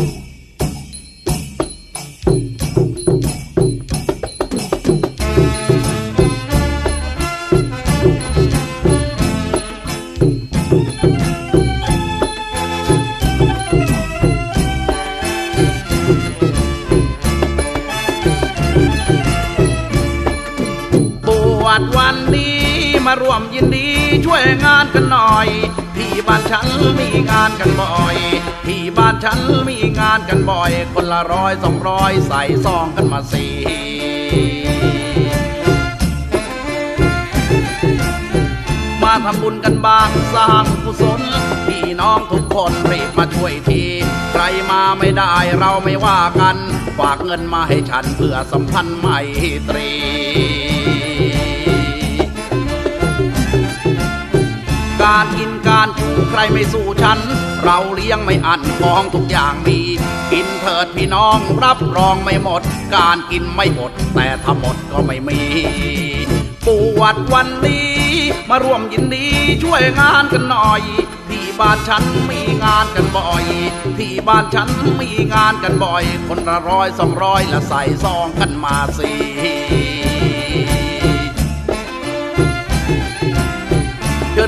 วชวันนี้มาร่วมยินดี ช่วยงานกันหน่อย ที่บ้านฉันมีงานกันบ่อย ที่บ้านฉันมีงานกันบ่อย คนละร้อยสองร้อยใส่ซองกันมาสี่มาทำบุญกันบ้างสร้างกุศลพี่น้องทุกคนรีบมาช่วยที ใครมาไม่ได้เราไม่ว่ากัน ฝากเงินมาให้ฉันเพื่อสัมพันธ์ไมตรี การกินการใครไม่สู้ฉัน เราเลี้ยงไม่อั้นของทุกอย่างมี กินเถิดพี่น้องรับรองไม่หมด การกินไม่หมดแต่ถ้าหมดก็ไม่มีปวดวันนี้ มาร่วมยินดีช่วยงานกันหน่อยที่บ้านฉันมีงานกันบ่อย ที่บ้านฉันมีงานกันบ่อย คนละร้อยสองร้อยละใส่ซองกันมาสิ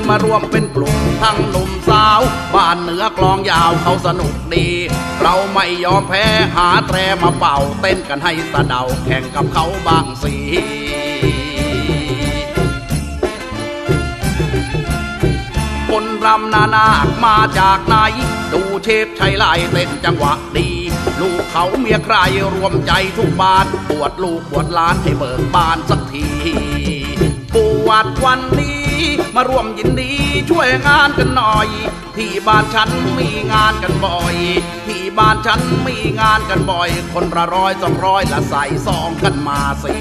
มารวมเป็นกลุ่มทั้งหนุ่มสาว บ้านเหนือกลองยาวเขาสนุกดี เราไม่ยอมแพ้หาแตรมาเป่า เต้นกันให้สะเดาแข่งกับเขาบางสีคนรำนานาคมาจากไหน ดูเชฟชัยไล่เต้นจังหวะดี ลูกเขาเมียใครรวมใจทุกบ้านปวดลูกปวดล้านให้เบิกบานสักทีปวดวันนี้ มาร่วมยินดีช่วยงานกันหน่อย ที่บ้านฉันมีงานกันบ่อย ที่บ้านฉันมีงานกันบ่อย คนละร้อยสองร้อยละใส่ซองกันมาสิ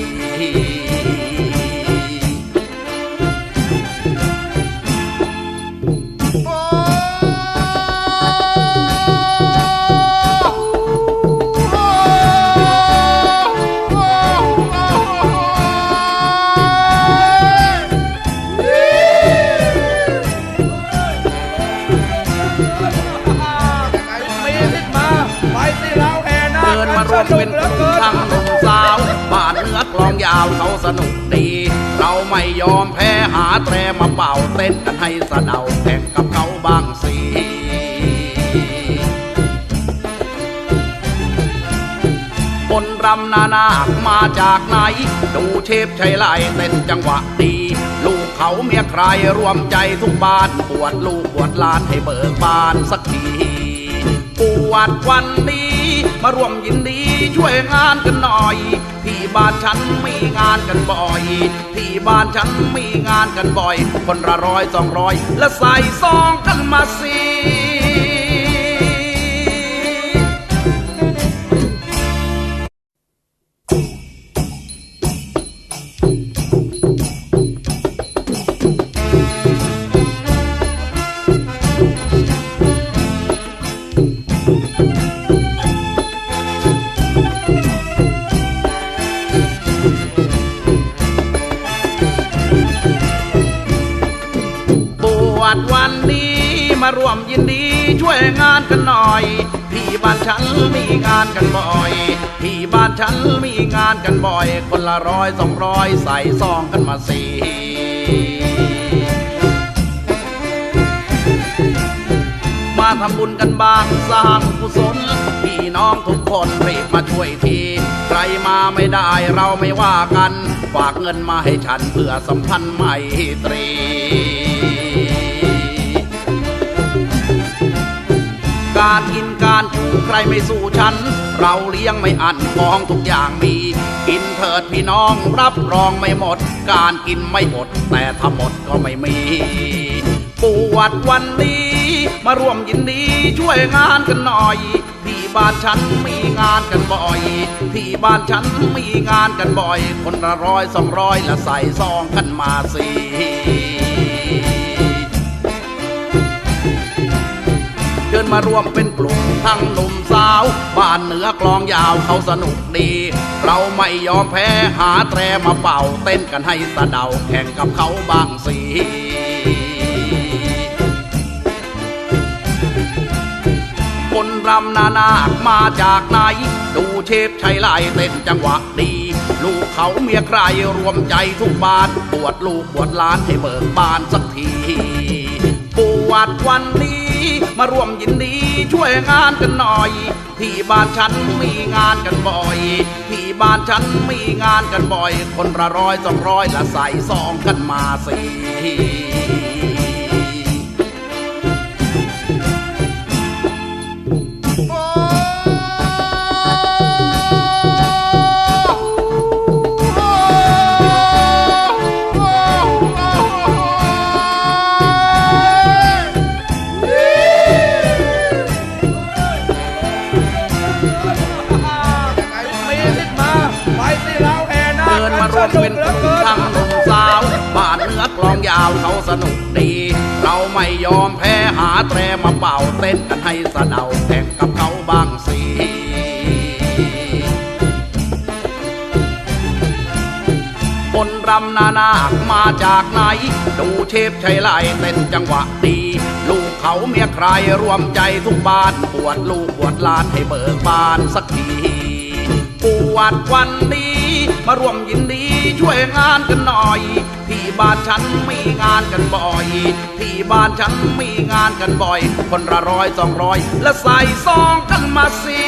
คเดินเป็นกลุ่มทั้งหนุ่มสาวบ้านเนื้อกลองยาวเขาสนุกดี เราไม่ยอมแพ้หาแตรมาเป่าเต้นกันให้สะเดาแข่งกับเขาบางสีคนรำนานาคมาจากไหน ดูเชฟชัยไล่เต้นจังหวะดี ลูกเขาเมียใครรวมใจทุกบ้านปวดลูกปวดลานให้เบิกบานสักทีปวดวันนี้ มาร่วมยินดีช่วยงานกันหน่อย ที่บ้านฉันมีงานกันบ่อย ที่บ้านฉันมีงานกันบ่อย คนละร้อยสองร้อยและใส่ซองกันมาสิ ร่วมยินดีช่วยงานกันหน่อย ที่บ้านฉันมีงานกันบ่อย ที่บ้านฉันมีงานกันบ่อย คนละร้อยสองร้อยใส่ซองกันมาสี่มาทำบุญกันบ้างสร้างกุศลพี่น้องทุกคนรีบมาช่วยที ใครมาไม่ได้เราไม่ว่ากัน ฝากเงินมาให้ฉันเพื่อสัมพันธ์ไมตรี รอยู่ใครไม่สู้ฉัน เราเลี้ยงไม่อั้นของทุกอย่างมี กินเถิดพี่น้องรับรองไม่หมด การกินไม่หมด แต่ถ้าหมดก็ไม่มีปวดวันนี้ มาร่วมยินดีช่วยงานกันหน่อยที่บ้านฉันมีงานกันบ่อย ที่บ้านฉันมีงานกันบ่อย คนละร้อยสองร้อยละใส่ซองกันมาสิเดินมาร่วมเป็นกลุ่มทั้งหนุ่มาวบ้านเหนือกลองยาวเขาสนุกดี เราไม่ยอมแพ้หาแตรมาเป่า เต้นกันให้สะเดาแข่งกับเขาบางสีคนรำนานาคมาจากไหนดูเชฟใช้ไล่เต้นจังหวะดี ลูกเขาเมียใครรวมใจทุกบ้านบวชลูกบวชหลานให้เบิกบานสักทีปวดวันนี้มาร่วมยินดี ช่วยงานกันหน่อย ที่บ้านฉันมีงานกันบ่อย ที่บ้านฉันมีงานกันบ่อย คนละร้อยสองร้อยละใส่ซองกันมาสี่ แห่นาคเดินมารวมเป็นกลุ่มทั้งหนุ่มสาว บ้านเนื้อกลองยาวเขาสนุกดี เราไม่ยอมแพ้หาแตรมาเป่าเต้นกันให้สะเดาแข่งกับเขาบ้างสิบนรำนานาคมาจากไหน ดูเชฟใช้ไล่เต้นจังหวะดีลูกเขาเมียใครรวมใจทุกบ้านปวดลูกปวดลานให้เบิกบานสักที ปวดวันนี้ มาร่วมยินดีช่วยงานกันหน่อย ที่บ้านฉันมีงานกันบ่อย ที่บ้านฉันมีงานกันบ่อย คนละร้อยสองร้อยและใส่ซองกันมาสิ